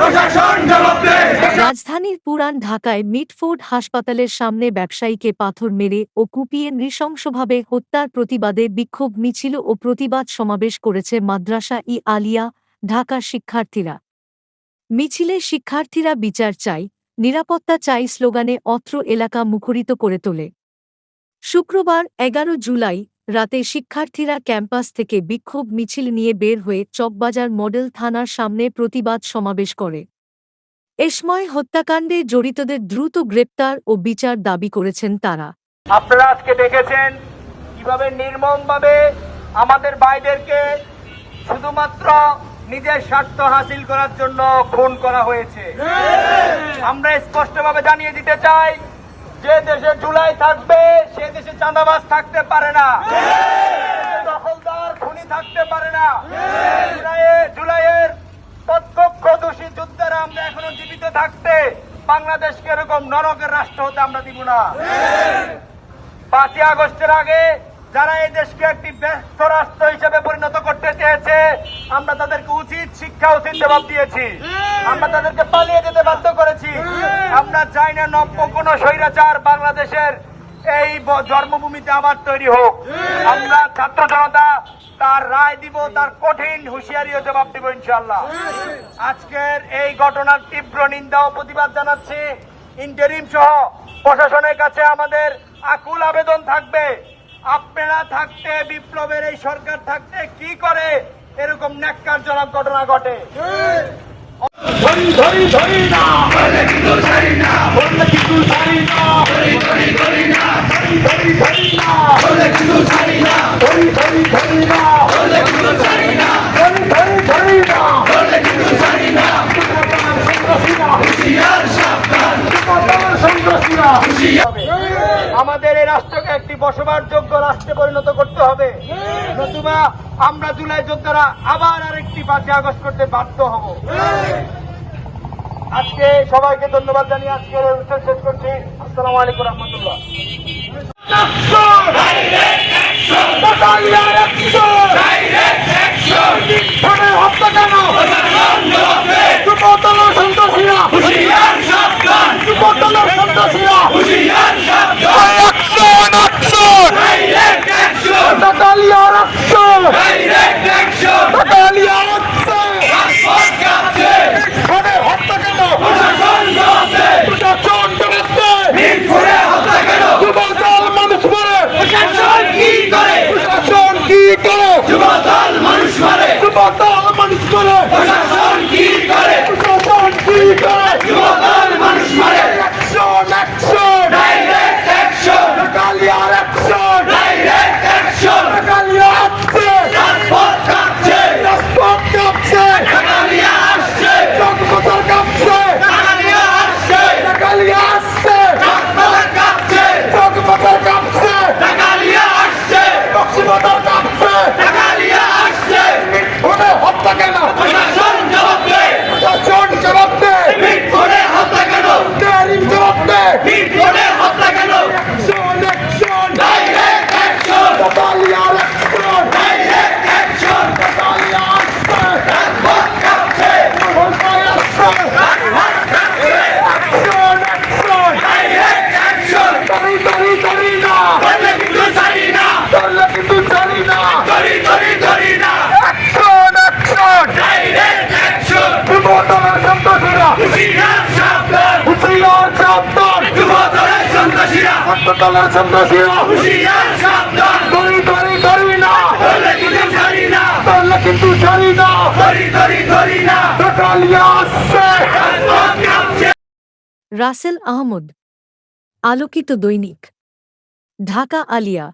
প্রশাসন রাজধানীর পুরান ঢাকায় মিটফোর্ড হাসপাতালের সামনে ব্যবসায়ীকে পাথর মেরে ও কুপিয়ে নৃশংসভাবে হত্যার প্রতিবাদে বিক্ষোভ মিছিল ও প্রতিবাদ সমাবেশ করেছে মাদ্রাসা ই আলিয়া ঢাকা শিক্ষার্থীরা। মিছিলে শিক্ষার্থীরা বিচার চাই নিরাপত্তা চাই স্লোগানে অত্র এলাকা মুখরিত করে তোলে। শুক্রবার এগারো জুলাই রাতে শিক্ষার্থীরা ক্যাম্পাস থেকে বিক্ষোভ মিছিল নিয়ে বের হয়ে চকবাজার মডেল থানার সামনে প্রতিবাদ সমাবেশ করে। এসময় হত্যাকাণ্ডে জড়িতদের দ্রুত গ্রেপ্তার ও বিচার দাবি করেছেন তারা। আপনারা আজকে দেখেছেন কীভাবে নির্মমভাবে আমাদের ভাইদেরকে শুধুমাত্র নিজের স্বার্থ হাসিল করার জন্য খুন করা হয়েছে। আমরা স্পষ্টভাবে জানিয়ে দিতে চাই যে দেশে জুলাই থাকবে, সে দেশে চাঁদাবাজ থাকতে পারে না। দখলদার খুনি থাকতে পারে না। জুলাইয়ে, জুলাইয়ের প্রত্যক্ষ দোষী যোদ্ধারা আমরা এখনও জীবিত থাকতে বাংলাদেশকে এরকম নরকের রাষ্ট্র হতে আমরা দিব না। পাঁচই আগস্টের আগে যারা এই দেশকে একটি ব্যস্ত রাষ্ট্র হিসেবে পরিণত করতে চেয়েছে, আমরা তাদেরকে উচিত শিক্ষা, উচিত জবাব দিয়েছি। আমরা তাদেরকে পালিয়ে যেতে বাধ্য করেছি। আমরা চাই না নব্য কোন স্বৈরাচার বাংলাদেশের এই জন্মভূমিতে আবার তৈরি হোক। আমরা ছাত্র জনতা তার রায় দিব, তার কঠিন হুঁশিয়ারি ও জবাব দিব ইনশাল্লাহ আজকের এই ঘটনার তীব্র নিন্দা ও প্রতিবাদ জানাচ্ছি। ইন্টারিম সহ প্রশাসনের কাছে আমাদের আকুল আবেদন থাকবে। আপনারা থাকতে, বিপ্লবের এই সরকার থাকতে কি করে? এরকম ন্যাক্কারজনক ঘটনা ঘটে। ধরি ধরি ধরি না! আমাদের এই রাষ্ট্রকে একটি বসবাসযোগ্য রাষ্ট্রে পরিণত করতে হবে। নতুবা আমরা জুলাই যোদ্ধারা আবার আরেকটি পাঁচই আগস্ট করতে বাধ্য হব। আজকে সবাইকে ধন্যবাদ জানিয়ে আজকের অনুষ্ঠান শেষ করছি। আসসালামু আলাইকুম রহমতুল্লাহ। হত্যা কেন সন্ত্রাসীরা 我去！我去！我去！我去！সাবধান। সন্ত্রাসীরা। না। ধরলে কিন্তু ছাড়ি না। টাকালিয়া আসছে। রাসেল আহমদ আলোকিত দৈনিক ঢাকা আলিয়া।